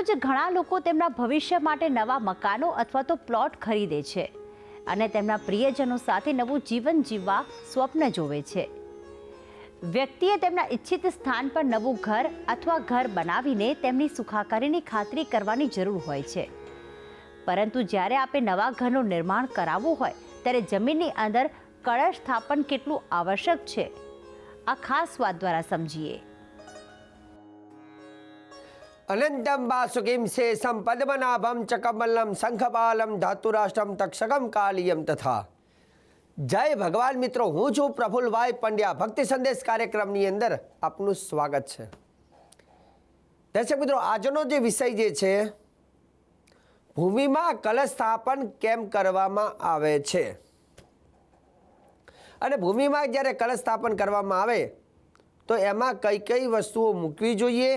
દરરોજ ઘણા લોકો તેમના ભવિષ્ય માટે નવા મકાનો અથવા તો પ્લોટ ખરીદે છે અને તેમના પ્રિયજનો સાથે નવું જીવન જીવવા સ્વપ્ન જોવે છે. વ્યક્તિએ તેમના ઈચ્છિત સ્થાન પર નવું ઘર અથવા ઘર બનાવીને તેમની સુખાકારીની ખાતરી કરવાની જરૂર હોય છે. પરંતુ જ્યારે આપણે નવા ઘરનું નિર્માણ કરાવવું હોય, ત્યારે જમીનની અંદર કળશ સ્થાપન કેટલું આવશ્યક છે? આ ખાસ વાત દ્વારા સમજીએ. અનંતમ વાસુકીમ શેષમ પદ્મનાભમ ચકમલ્લમ શંખપાલમ ધાતુરાષ્ટ્રમ તક્ષકમ કાલિયમ તથા જય ભગવાન મિત્રો હું છું પ્રફુલભાઈ પંડ્યા ભક્તિ સંદેશ કાર્યક્રમની અંદર આપનું સ્વાગત છે દર્શક મિત્રો આજનો જે વિષય જે છે ભૂમિમાં કલશ સ્થાપન કેમ કરવામાં આવે છે અને ભૂમિમાં જ્યારે કલશ સ્થાપન કરવામાં આવે તો એમાં કઈ કઈ વસ્તુઓ મૂકવી જોઈએ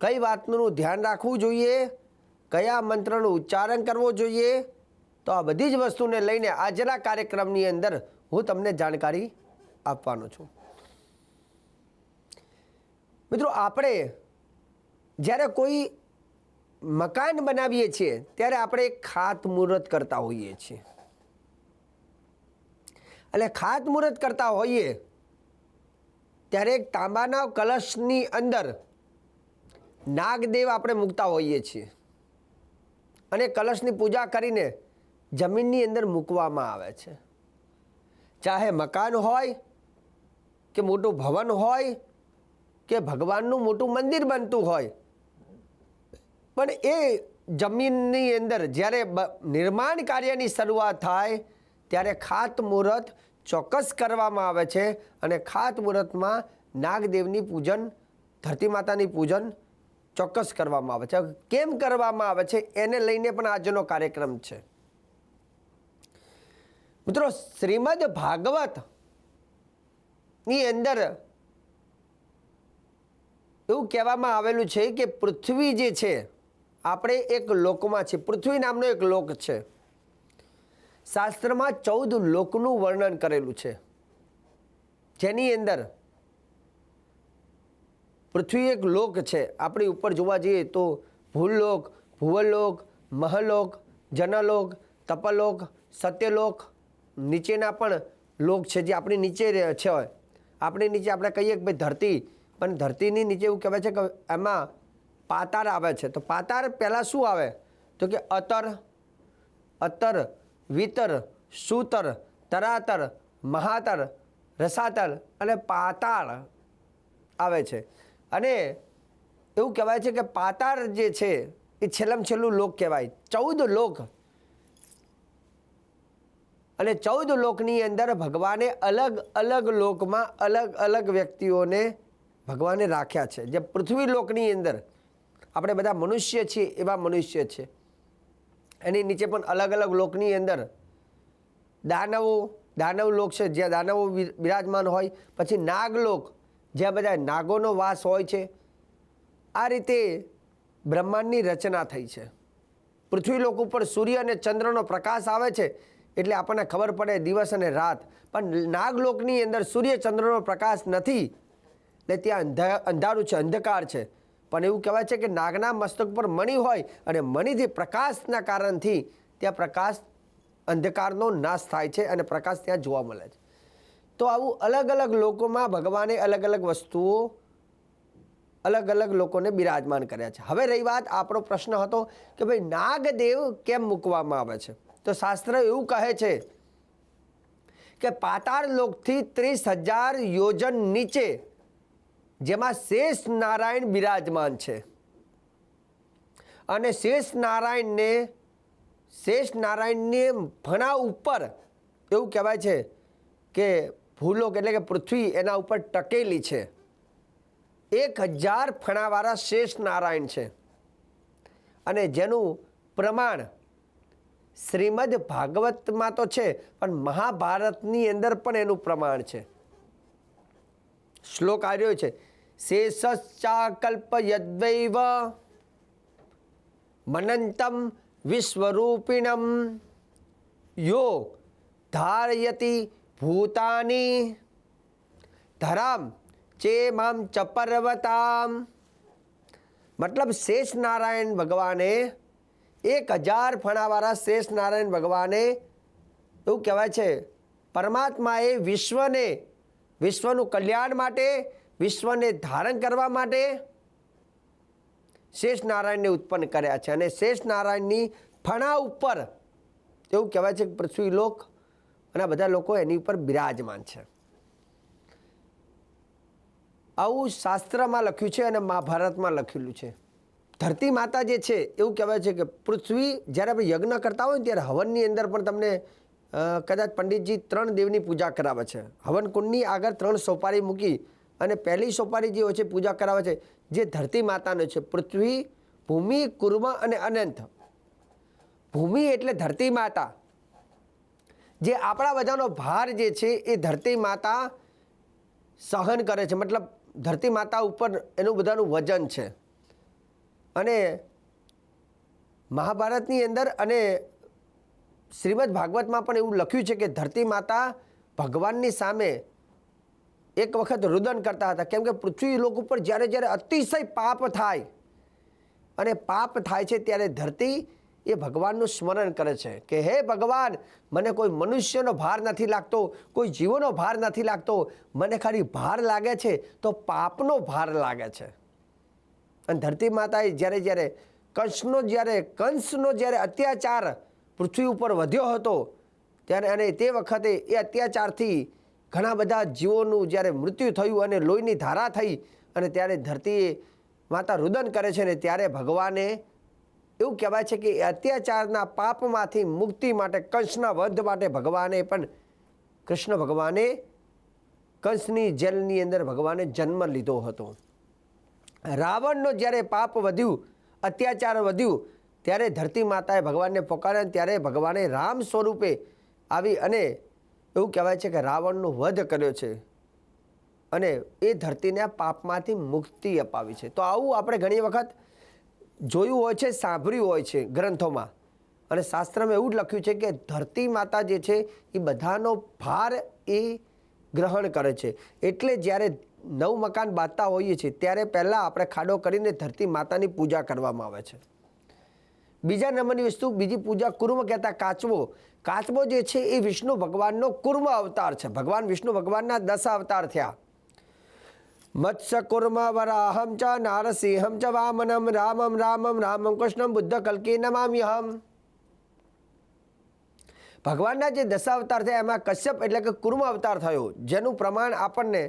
કઈ વાતનું ધ્યાન રાખવું જોઈએ? કયા મંત્રનું ઉચ્ચારણ કરવો જોઈએ? તો આ બધી જ વસ્તુને લઈને આજના કાર્યક્રમની અંદર હું તમને જાણકારી આપવાનો છું. મિત્રો, આપણે જ્યારે કોઈ મકાન બનાવીએ છીએ, ત્યારે આપણે ખાતમુહૂર્ત કરતા હોઈએ છીએ. એટલે ખાતમુહૂર્ત કરતા હોઈએ, ત્યારે એક તાંબાના કલશની અંદર નાગદેવ આપણે મૂકતા હોઈએ છીએ. અને કલશની પૂજા કરીને જમીનની અંદર મૂકવામાં આવે છે. ચાહે મકાન હોય કે મોટું ભવન હોય કે ભગવાનનું મોટું મંદિર બનતું હોય. પણ એ જમીનની અંદર જ્યારે નિર્માણ કાર્યની શરૂઆત થાય ત્યારે ખાતમુહૂર્ત ચોક્કસ કરવામાં આવે છે અને ખાતમુહૂર્તમાં નાગદેવની પૂજન ધરતી માતાની પૂજન ચોક્કસ કરવામાં આવે છે. કેમ કરવામાં આવે છે એને લઈને પણ આજનો કાર્યક્રમ છે. મિત્રો, શ્રીમદ ભાગવતની અંદર એવું કહેવામાં આવેલું છે કે પૃથ્વી જે છે, આપણે એક લોકમાં છે પૃથ્વી નામનો એક લોક છે. શાસ્ત્રમાં ચૌદ લોકનું વર્ણન કરેલું છે. જેની અંદર પૃથ્વી એક લોક છે. આપણી ઉપર જોવા જઈએ તો ભૂલોક, ભુવલોક, મહલોક, જનલોક, તપલોક, સત્યલોક નીચેના પણ લોક છે જે આપણી નીચે છે આપણી નીચે આપણે કહીએ કે ભાઈ ધરતી, પણ ધરતીની નીચે એવું કહેવાય છે કે એમાં પાતાર આવે છે. તો પાતાર પહેલાં શું આવે? તો કે અતર અતર, વિતર, સૂતર, તરાતર, મહાતર, રસાતર અને પાતાળ આવે છે. અને એવું કહેવાય છે કે પાતાર જે છે, એ છેલ્લામાં છેલ્લું લોક કહેવાય. ચૌદ લોક. અને ચૌદ લોકની અંદર ભગવાને અલગ અલગ લોકમાં અલગ અલગ વ્યક્તિઓને ભગવાને રાખ્યા છે. જે પૃથ્વી લોકની અંદર આપણે બધા મનુષ્ય છીએ, એવા મનુષ્ય છે. એની નીચે પણ અલગ અલગ લોકની અંદર દાનવો, દાનવ લોક છે. જ્યાં દાનવો બિરાજમાન હોય. પછી નાગલોક. જ્યાં બધા નાગોનો વાસ હોય છે. આ રીતે બ્રહ્માંડની રચના થઈ છે. પૃથ્વી લોક ઉપર સૂર્ય અને ચંદ્રનો પ્રકાશ આવે છે એટલે આપણને ખબર પડે દિવસ અને રાત. પણ નાગલોકની અંદર સૂર્ય ચંદ્રનો પ્રકાશ નથી. એટલે ત્યાં અંધ, અંધારું છે, અંધકાર છે. પણ એવું કહેવાય છે કે નાગના મસ્તક પર મણિ હોય અને મણિથી પ્રકાશના કારણથી ત્યાં પ્રકાશ અંધકારનો નાશ થાય છે અને પ્રકાશ ત્યાં જોવા મળે છે. તો આવું અલગ અલગ લોકોમાં ભગવાને અલગ અલગ વસ્તુઓ અલગ અલગ લોકોને બિરાજમાન કર્યા છે. હવે રહી વાત આપણો પ્રશ્ન હતો કે ભાઈ નાગદેવ કેમ મૂકવામાં આવે છે? તો શાસ્ત્ર એવું કહે છે કે પાતાળ લોકથી ત્રીસ હજાર યોજન નીચે જેમાં શેષ નારાયણ બિરાજમાન છે. અને શેષ નારાયણને શેષ નારાયણને ભણા ઉપર એવું કહેવાય છે કે ભૂલોક એટલે કે પૃથ્વી એના ઉપર ટકેલી છે. એક હજાર ફણાવાળા શેષ નારાયણ છે. અને જેનું પ્રમાણ શ્રીમદ ભાગવતમાં તો છે, પણ મહાભારતની અંદર પણ એનું પ્રમાણ છે. શ્લોક આવ્યો છે શેષાકલ્પ યદ્વૈવ મનંતમ વિશ્વરૂપિણમ. યો ધારયતિ ભૂતાની ધરામ ચેમામ ચપર્વતામ મતલબ શેષ નારાયણ ભગવાને એક હજાર ફણાવાળા શેષ નારાયણ ભગવાને એવું કહેવાય છે, પરમાત્માએ વિશ્વને, વિશ્વનું કલ્યાણ માટે, વિશ્વને ધારણ કરવા માટે શેષ નારાયણને ઉત્પન્ન કર્યા છે. અને શેષ નારાયણની ફણા ઉપર, એવું કહેવાય છે કે પૃથ્વી લોક અને આ બધા લોકો એની ઉપર બિરાજમાન છે. આવું શાસ્ત્રમાં લખ્યું છે અને મહાભારતમાં લખેલું છે. ધરતી માતા જે છે, એવું કહેવાય છે કે પૃથ્વી જ્યારે આપણે યજ્ઞ કરતા હોય ત્યારે હવનની અંદર પણ તમને કદાચ પંડિતજી ત્રણ દેવની પૂજા કરાવે છે. હવન કુંડની આગળ ત્રણ સોપારી મૂકી અને પહેલી સોપારી જે હોય છે પૂજા કરાવે છે, જે ધરતી માતાનો છે. પૃથ્વી, ભૂમિ, કુર્મ અને અનંત. ભૂમિ એટલે ધરતી માતા. જે આપણા બધાનો ભાર જે છે એ ધરતી માતા સહન કરે છે. મતલબ ધરતી માતા ઉપર એનું બધાનું વજન છે. અને મહાભારતની અંદર અને શ્રીમદ ભાગવતમાં પણ એવું લખ્યું છે કે ધરતી માતા ભગવાનની સામે એક વખત રુદન કરતા હતા. કેમ કે પૃથ્વી લોક ઉપર જ્યારે જ્યારે અતિશય પાપ થાય અને પાપ થાય છે ત્યારે ધરતી એ ભગવાનનું સ્મરણ કરે છે કે, હે ભગવાન, મને કોઈ મનુષ્યનો ભાર નથી લાગતો, કોઈ જીવોનો ભાર નથી લાગતો. મને ખાલી ભાર લાગે છે તો પાપનો ભાર લાગે છે. અને ધરતી માતાએ જ્યારે જ્યારે કંસનો જ્યારે કંસનો જ્યારે અત્યાચાર પૃથ્વી ઉપર વધ્યો હતો, ત્યારે અને તે વખતે એ અત્યાચારથી ઘણા બધા જીવોનું જ્યારે મૃત્યુ થયું અને લોહીની ધારા થઈ અને ત્યારે ધરતીએ માતા રુદન કરે છે ને ત્યારે ભગવાને એવું કહેવાય છે કે અત્યાચારના પાપમાંથી મુક્તિ માટે કંસના વધ માટે ભગવાને પણ કૃષ્ણ ભગવાને કંસની જેલની અંદર ભગવાને જન્મ લીધો હતો. રાવણનો જ્યારે પાપ વધ્યું, અત્યાચાર વધ્યું, ત્યારે ધરતી માતાએ ભગવાનને પોકાર્યા ત્યારે ભગવાને રામ સ્વરૂપે આવી અને એવું કહેવાય છે કે રાવણનો વધ કર્યો છે અને એ ધરતીને પાપમાંથી મુક્તિ અપાવી છે. તો આવું આપણે ઘણી વખત જોયું હોય છે, સાંભળ્યું હોય છે ગ્રંથોમાં. અને શાસ્ત્રમાં એવું જ લખ્યું છે કે ધરતી માતા જે છે, એ બધાનો ભાર એ ગ્રહણ કરે છે. એટલે જ્યારે નવ મકાન બાંધતા હોઈએ છીએ, ત્યારે પહેલાં આપણે ખાડો કરીને ધરતી માતાની પૂજા કરવામાં આવે છે. બીજા નંબરની વસ્તુ, બીજી પૂજા કુર્મ કહેતા કાચબો. કાચબો જે છે, એ વિષ્ણુ ભગવાનનો કુર્મ અવતાર છે. ભગવાન વિષ્ણુ ભગવાનના દસ અવતાર થયા. મત્સ્ય કુર્મ વરાહમ ચ નારસિંહમ ચ વામનમ રામમ રામમ રામમ કૃષ્ણમ બુદ્ધ કલ્કી નમામ્યહમ ભગવાનના જે દશાવતાર થયા એમાં કશ્યપ એટલે કે કુર્મ અવતાર થયો, જેનું પ્રમાણ આપણને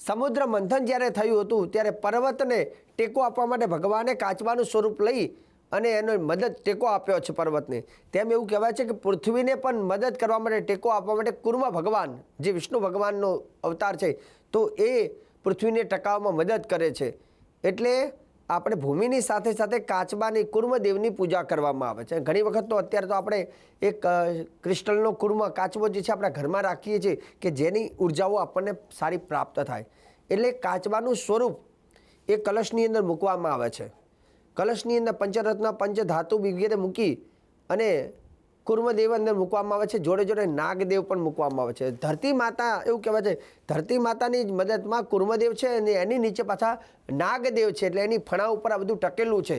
સમુદ્ર મંથન જ્યારે થયું હતું, ત્યારે પર્વતને ટેકો આપવા માટે ભગવાને કાચવાનું સ્વરૂપ લઈ અને એનો મદદ ટેકો આપ્યો છે પર્વતને. તેમ એવું કહેવાય છે કે પૃથ્વીને પણ મદદ કરવા માટે ટેકો આપવા માટે કુર્મ ભગવાન, જે વિષ્ણુ ભગવાનનો અવતાર છે તો એ પૃથ્વીને ટકાવવામાં મદદ કરે છે. એટલે આપણે ભૂમિની સાથે સાથે કાચબાની કુર્મદેવની પૂજા કરવામાં આવે છે. ઘણી વખત તો અત્યારે તો આપણે એક ક્રિસ્ટલનો કુર્મ, કાચબો જે છે આપણા ઘરમાં રાખીએ છીએ કે જેની ઉર્જાઓ આપણને સારી પ્રાપ્ત થાય. એટલે કાચબાનું સ્વરૂપ એ કલશની અંદર મૂકવામાં આવે છે. કલશની અંદર પંચરત્ન પંચધાતુ વગેરે મૂકી અને કુર્મદેવ અંદર મૂકવામાં આવે છે, જોડે જોડે નાગદેવ પણ મૂકવામાં આવે છે. ધરતી માતા એવું કહેવાય છે, ધરતી માતાની મદદમાં કુર્મદેવ છે અને એની નીચે પાછા નાગદેવ છે, એટલે એની ફણા ઉપર આ બધું ટકેલું છે.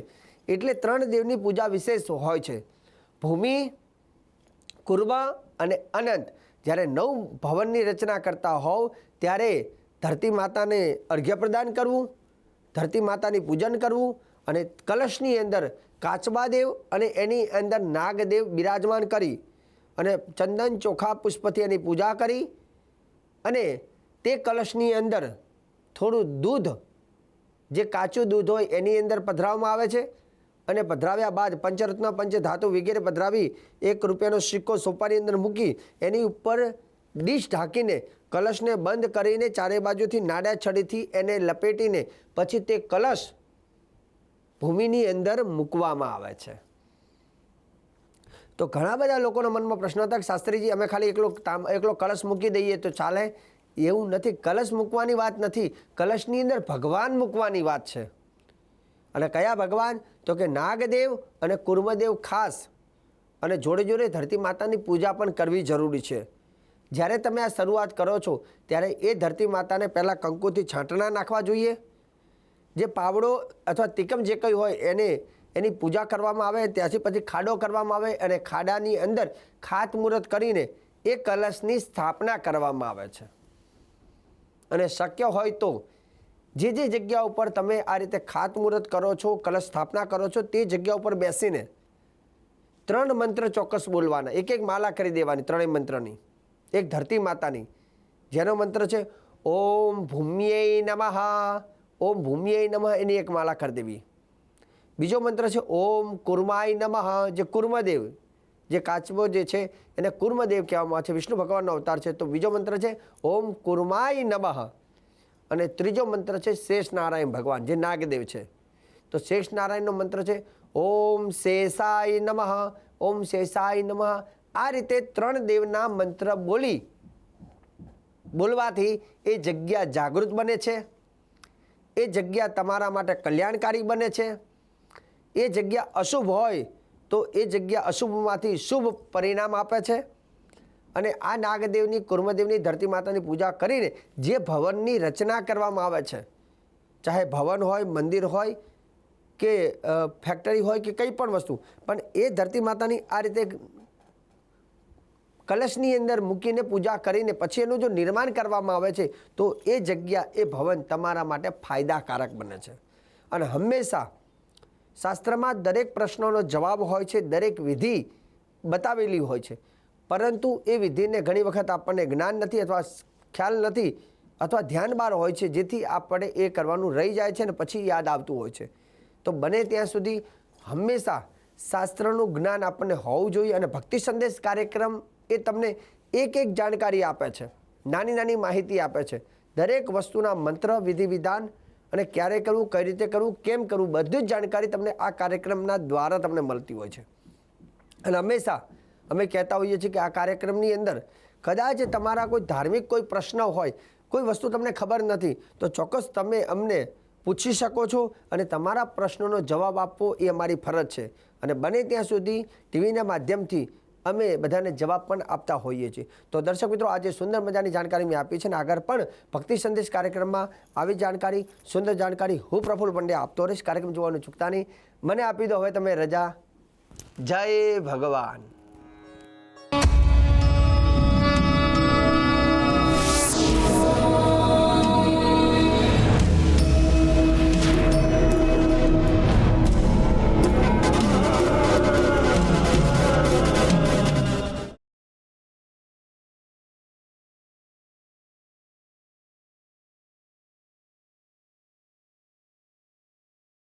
એટલે ત્રણ દેવની પૂજા વિશેષ હોય છે. ભૂમિ, કુર્મ અને અનંત. જ્યારે નવ ભવનની રચના કરતા હોવ, ત્યારે ધરતી માતાને અર્ઘ્ય પ્રદાન કરવું, ધરતી માતાની પૂજન કરવું અને કલશની અંદર કાચબાદેવ અને એની અંદર નાગદેવ બિરાજમાન કરી અને ચંદન ચોખા પુષ્પથી એની પૂજા કરી અને તે કલશની અંદર થોડું દૂધ, જે કાચું દૂધ હોય એની અંદર પધરાવવામાં આવે છે અને પધરાવ્યા બાદ પંચરત્ન, પંચધાતુ વગેરે પધરાવી એક રૂપિયાનો સિક્કો સોપાની અંદર મૂકી એની ઉપર ડીશ ઢાંકીને કલશને બંધ કરીને ચારે બાજુથી નાડા છડીથી એને લપેટીને પછી તે કલશ ભૂમિની અંદર મૂકવામાં આવે છે. તો ઘણા બધા લોકોના મનમાં પ્રશ્ન હતા કે શાસ્ત્રીજી, અમે ખાલી એકલો એકલો કલશ મૂકી દઈએ તો ચાલે? એવું નથી. કલશ મૂકવાની વાત નથી. કલશની અંદર ભગવાન મૂકવાની વાત છે. અને કયા ભગવાન? તો કે નાગદેવ અને કુર્મદેવ ખાસ. અને જોડે જોડે ધરતી માતાની પૂજા પણ કરવી જરૂરી છે. જ્યારે તમે આ શરૂઆત કરો છો, ત્યારે એ ધરતી માતાને પહેલાં કંકુથી છાંટણા નાખવા જોઈએ? જે પાવડો અથવા તિકમ જે કંઈ હોય એને, એની પૂજા કરવામાં આવે, ત્યાંથી પછી ખાડો કરવામાં આવે અને ખાડાની અંદર ખાતમુહૂર્ત કરીને એ કલશની સ્થાપના કરવામાં આવે છે. અને શક્ય હોય તો જે જે જગ્યા ઉપર તમે આ રીતે ખાતમુહૂર્ત કરો છો, કલશ સ્થાપના કરો છો, તે જગ્યા ઉપર બેસીને ત્રણ મંત્ર ચોક્કસ બોલવાના. એક એક માલા કરી દેવાની ત્રણેય મંત્રની. એક ધરતી માતાની. જેનો મંત્ર છે, ઓમ ભૂમ્યય નમઃ. ઓમ ભૂમિય નમઃ એની એક માલા કરી દેવી. બીજો મંત્ર છે, ઓમ કુર્માય નમઃ, જે કુર્મદેવ, જે કાચબો જે છે, એને કુર્મદેવ કહેવામાં આવે છે, વિષ્ણુ ભગવાનનો અવતાર છે. તો બીજો મંત્ર છે, ઓમ કુર્માય નમઃ. અને ત્રીજો મંત્ર છે, શેષ નારાયણ ભગવાન, જે નાગદેવ છે. તો શેષ નારાયણનો મંત્ર છે, ઓમ શેષાય નમઃ, ઓમ શેષાય નમઃ. આ રીતે ત્રણ દેવના મંત્ર બોલી, બોલવાથી એ જગ્યા જાગૃત બને છે. એ જગ્યા તમારા માટે કલ્યાણકારી બને છે. એ જગ્યા અશુભ હોય તો એ જગ્યા અશુભમાંથી શુભ પરિણામ આપે છે. અને આ નાગદેવની, કુર્મદેવની ધરતી માતાની પૂજા કરીને જે ભવનની રચના કરવામાં આવે છે, ચાહે ભવન હોય, મંદિર હોય કે ફેક્ટરી હોય કે કંઈ પણ વસ્તુ, પણ એ ધરતી માતાની આ રીતે કલશની અંદર મૂકીને પૂજા કરીને પછી એનું જો નિર્માણ કરવામાં આવે છે, તો એ જગ્યા, એ ભવન તમારા માટે ફાયદાકારક બને છે. અને હંમેશા શાસ્ત્રમાં દરેક પ્રશ્નોનો જવાબ હોય છે, દરેક વિધિ બતાવેલી હોય છે. પરંતુ એ વિધિને ઘણી વખત આપણને જ્ઞાન નથી અથવા ખ્યાલ નથી અથવા ધ્યાન બહાર હોય છે, જેથી આપણે એ કરવાનું રહી જાય છે અને પછી યાદ આવતું હોય છે. તો બને ત્યાં સુધી હંમેશા શાસ્ત્રનું જ્ઞાન આપણને હોવું જોઈએ અને ભક્તિ સંદેશ કાર્યક્રમ એ તમને એક એક જાણકારી આપે છે. નાની નાની માહિતી આપે છે. દરેક વસ્તુના મંત્ર, વિધિ, વિધાન અને ક્યારે કરવું, કઈ રીતે કરવું, કેમ કરવું, બધી જ જાણકારી તમને આ કાર્યક્રમના દ્વારા તમને મળતી હોય છે. અને હંમેશા અમે કહેતા હોઈએ છીએ કે આ કાર્યક્રમની અંદર કદાચ તમારા કોઈ ધાર્મિક કોઈ પ્રશ્ન હોય, કોઈ વસ્તુ તમને ખબર નથી, તો ચોક્કસ તમે અમને પૂછી શકો છો અને તમારા પ્રશ્નોનો જવાબ આપવો એ અમારી ફરજ છે. અને બને ત્યાં સુધી ટીવીના માધ્યમથી અમે બધાને જવાબ પણ આપતા હોઈએ છીએ. તો દર્શક મિત્રો, આજે સુંદર મજાની જાણકારી મેં આપી છે અને આગળ પણ ભક્તિ સંદેશ કાર્યક્રમમાં આવી જાણકારી, સુંદર જાણકારી હું પ્રફુલ્લ પંડ્યા આપતો રહીશ કાર્યક્રમ જોવાનું ચૂકતા નહીં. મને આપી દો હવે તમે રજા. જય ભગવાન.